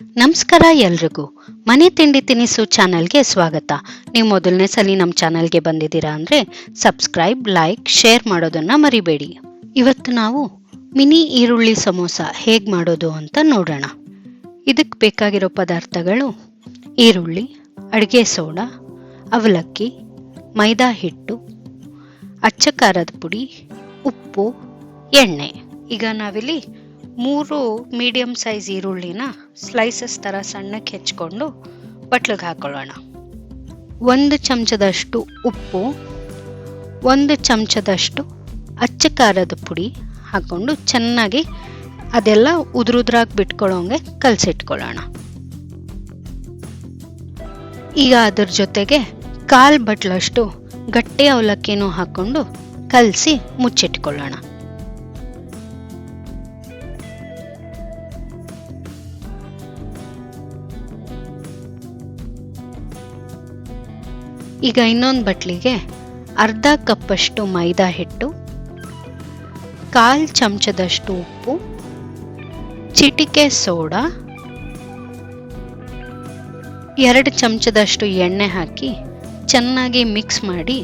ನಮಸ್ಕಾರ ಎಲ್ರಿಗೂ. ಮನೆ ತಿಂಡಿ ತಿನಿಸು ಚಾನಲ್ಗೆ ಸ್ವಾಗತ. ನೀವು ಮೊದಲನೇ ಸಲ ನಮ್ಮ ಚಾನಲ್ಗೆ ಬಂದಿದ್ದೀರಾ ಅಂದರೆ ಸಬ್ಸ್ಕ್ರೈಬ್, ಲೈಕ್, ಶೇರ್ ಮಾಡೋದನ್ನು ಮರಿಬೇಡಿ. ಇವತ್ತು ನಾವು ಮಿನಿ ಈರುಳ್ಳಿ ಸಮೋಸ ಹೇಗೆ ಮಾಡೋದು ಅಂತ ನೋಡೋಣ. ಇದಕ್ಕೆ ಬೇಕಾಗಿರೋ ಪದಾರ್ಥಗಳು ಈರುಳ್ಳಿ, ಅಡುಗೆ ಸೋಡಾ, ಅವಲಕ್ಕಿ, ಮೈದಾ ಹಿಟ್ಟು, ಅಚ್ಚ ಖಾರದ ಪುಡಿ, ಉಪ್ಪು, ಎಣ್ಣೆ. ಈಗ ನಾವಿಲ್ಲಿ ಮೂರು ಮೀಡಿಯಂ ಸೈಜ್ ಈರುಳ್ಳಿನ ಸ್ಲೈಸಸ್ ಥರ ಸಣ್ಣಕ್ಕೆ ಹೆಚ್ಕೊಂಡು ಬಟ್ಲಿಗೆ ಹಾಕೊಳ್ಳೋಣ. ಒಂದು ಚಮಚದಷ್ಟು ಉಪ್ಪು, ಒಂದು ಚಮಚದಷ್ಟು ಅಚ್ಚ ಖಾರದ ಪುಡಿ ಹಾಕ್ಕೊಂಡು ಚೆನ್ನಾಗಿ ಅದೆಲ್ಲ ಉದುರುದ್ರಾಗಿ ಬಿಟ್ಕೊಳ್ಳೋಂಗೆ ಕಲಸಿಟ್ಕೊಳ್ಳೋಣ. ಈಗ ಅದ್ರ ಜೊತೆಗೆ ಕಾಲು ಬಟ್ಲಷ್ಟು ಗಟ್ಟಿ ಅವಲಕ್ಕಿನೂ ಹಾಕ್ಕೊಂಡು ಕಲಸಿ ಮುಚ್ಚಿಟ್ಕೊಳ್ಳೋಣ. ಈಗ ಇನ್ನೊಂದು ಬಟ್ಲಿಗೆ ಅರ್ಧ ಕಪ್ಪಷ್ಟು ಮೈದಾ ಹಿಟ್ಟು, ಕಾಲು ಚಮಚದಷ್ಟು ಉಪ್ಪು, ಚಿಟಿಕೆ ಸೋಡಾ, ಎರಡು ಚಮಚದಷ್ಟು ಎಣ್ಣೆ ಹಾಕಿ ಚೆನ್ನಾಗಿ ಮಿಕ್ಸ್ ಮಾಡಿ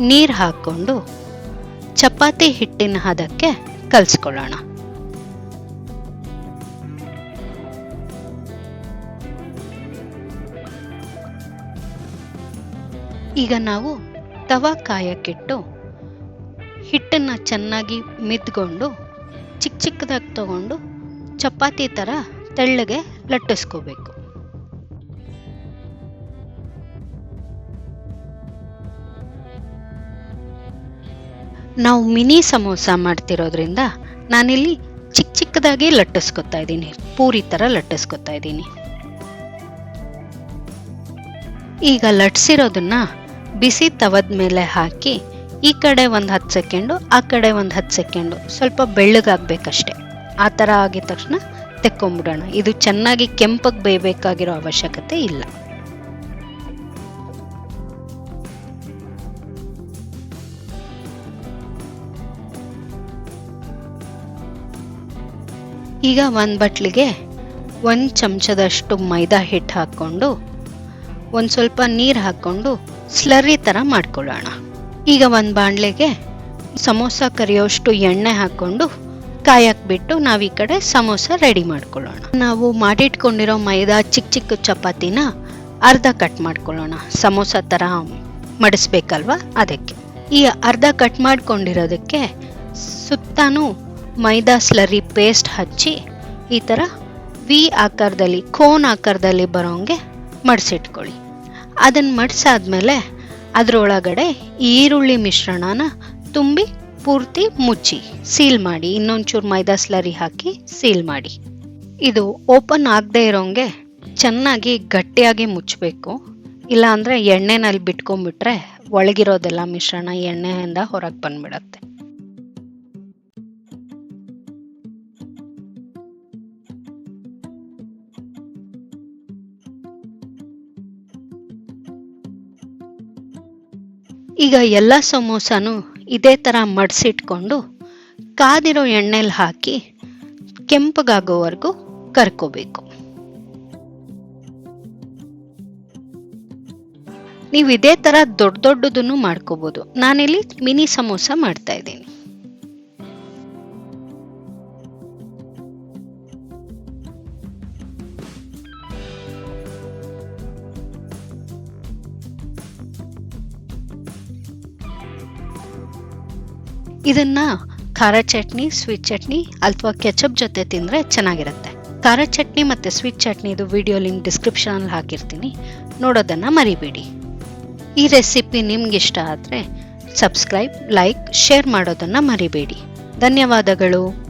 ನೀರು ಹಾಕ್ಕೊಂಡು ಚಪಾತಿ ಹಿಟ್ಟಿನ ಹದಕ್ಕೆ ಕಲಿಸ್ಕೊಳ್ಳೋಣ. ಈಗ ನಾವು ತವಾ ಕಾಯಕ್ಕಿಟ್ಟು ಹಿಟ್ಟನ್ನು ಚೆನ್ನಾಗಿ ಮಿದ್ಕೊಂಡು ಚಿಕ್ಕ ಚಿಕ್ಕದಾಗಿ ತಗೊಂಡು ಚಪಾತಿ ಥರ ತೆಳ್ಳಗೆ ಲಟ್ಟಿಸ್ಕೋಬೇಕು. ನಾವು ಮಿನಿ ಸಮೋಸ ಮಾಡ್ತಿರೋದ್ರಿಂದ ನಾನಿಲ್ಲಿ ಚಿಕ್ಕ ಚಿಕ್ಕದಾಗಿ ಲಟ್ಟಿಸ್ಕೊತಾ ಇದ್ದೀನಿ. ಪೂರಿ ಥರ ಲಟ್ಟಿಸ್ಕೊತಾ ಇದ್ದೀನಿ. ಈಗ ಲಟ್ಸಿರೋದನ್ನ ಬಿಸಿ ತವದ ಮೇಲೆ ಹಾಕಿ ಈ ಕಡೆ ಒಂದು ಹತ್ತು ಸೆಕೆಂಡು, ಆ ಕಡೆ ಒಂದು ಹತ್ತು ಸೆಕೆಂಡು. ಸ್ವಲ್ಪ ಬೆಳ್ಳಗಾಗಬೇಕಷ್ಟೆ. ಆ ಥರ ಆಗಿದ ತಕ್ಷಣ ತೆಕ್ಕೊಂಬಿಡೋಣ. ಇದು ಚೆನ್ನಾಗಿ ಕೆಂಪಗೆ ಬೇಯಬೇಕಾಗಿರೋ ಅವಶ್ಯಕತೆ ಇಲ್ಲ. ಈಗ ಒಂದು ಬಟ್ಲಿಗೆ ಒಂದು ಚಮಚದಷ್ಟು ಮೈದಾ ಹಿಟ್ಟು ಹಾಕ್ಕೊಂಡು ಒಂದು ಸ್ವಲ್ಪ ನೀರು ಹಾಕ್ಕೊಂಡು ಸ್ಲರಿ ಥರ ಮಾಡ್ಕೊಳ್ಳೋಣ. ಈಗ ಒಂದು ಬಾಣಲೆಗೆ ಸಮೋಸ ಕರಿಯೋಷ್ಟು ಎಣ್ಣೆ ಹಾಕ್ಕೊಂಡು ಕಾಯಕ್ಬಿಟ್ಟು ನಾವು ಈ ಕಡೆ ಸಮೋಸ ರೆಡಿ ಮಾಡ್ಕೊಳ್ಳೋಣ. ನಾವು ಮಾಡಿಟ್ಕೊಂಡಿರೋ ಮೈದಾ ಚಿಕ್ಕ ಚಿಕ್ಕ ಚಪಾತಿನ ಅರ್ಧ ಕಟ್ ಮಾಡ್ಕೊಳ್ಳೋಣ. ಸಮೋಸ ಥರ ಮಡಿಸ್ಬೇಕಲ್ವಾ ಅದಕ್ಕೆ. ಈ ಅರ್ಧ ಕಟ್ ಮಾಡ್ಕೊಂಡಿರೋದಕ್ಕೆ ಸುತ್ತಾನು ಮೈದಾ ಸ್ಲರಿ ಪೇಸ್ಟ್ ಹಚ್ಚಿ ಈ ಥರ ವಿ ಆಕಾರದಲ್ಲಿ, ಕೋನ್ ಆಕಾರದಲ್ಲಿ ಬರೋಂಗೆ ಮಡಿಸಿಟ್ಕೊಳ್ಳಿ. ಅದನ್ನು ಮಡಿಸಾದ್ಮೇಲೆ ಅದರೊಳಗಡೆ ಈರುಳ್ಳಿ ಮಿಶ್ರಣನ ತುಂಬಿ ಪೂರ್ತಿ ಮುಚ್ಚಿ, ಸೀಲ್ ಮಾಡಿ, ಇನ್ನೊಂಚೂರು ಮೈದಾ ಸ್ಲರಿ ಹಾಕಿ ಸೀಲ್ ಮಾಡಿ. ಇದು ಓಪನ್ ಆಗದೆ ಇರೋಂಗೆ ಚೆನ್ನಾಗಿ ಗಟ್ಟಿಯಾಗಿ ಮುಚ್ಚಬೇಕು. ಇಲ್ಲಾಂದರೆ ಎಣ್ಣೆನಲ್ಲಿ ಬಿಟ್ಕೊಂಡ್ಬಿಟ್ರೆ ಒಳಗಿರೋದೆಲ್ಲ ಮಿಶ್ರಣ ಎಣ್ಣೆಯಿಂದ ಹೊರಗೆ ಬಂದ್ಬಿಡತ್ತೆ. ಈಗ ಎಲ್ಲ ಸಮೋಸನೂ ಇದೇ ಥರ ಮಡಿಸಿಟ್ಕೊಂಡು ಕಾದಿರೋ ಎಣ್ಣೆಲಿ ಹಾಕಿ ಕೆಂಪಗಾಗೋವರೆಗೂ ಕರ್ಕೋಬೇಕು. ನೀವು ಇದೇ ಥರ ದೊಡ್ಡ ದೊಡ್ಡದನ್ನು ಮಾಡ್ಕೋಬೋದು. ನಾನಿಲ್ಲಿ ಮಿನಿ ಸಮೋಸ ಮಾಡ್ತಾ ಇದ್ದೀನಿ. ಇದನ್ನ ಖಾರ ಚಟ್ನಿ ಸ್ವೀಟ್ ಚಟ್ನಿ ಅಥವಾ ಕೆಚಪ್ ಜೊತೆ ತಿಂದರೆ ಚೆನ್ನಾಗಿರುತ್ತೆ. ಖಾರ ಚಟ್ನಿ ಮತ್ತು ಸ್ವೀಟ್ ಚಟ್ನಿದು ವಿಡಿಯೋ ಲಿಂಕ್ ಡಿಸ್ಕ್ರಿಪ್ಷನಲ್ಲಿ ಹಾಕಿರ್ತೀನಿ. ನೋಡೋದನ್ನು ಮರಿಬೇಡಿ. ಈ ರೆಸಿಪಿ ನಿಮ್ಗೆ ಇಷ್ಟ ಆದರೆ ಸಬ್ಸ್ಕ್ರೈಬ್ ಲೈಕ್ ಶೇರ್ ಮಾಡೋದನ್ನು ಮರಿಬೇಡಿ. ಧನ್ಯವಾದಗಳು.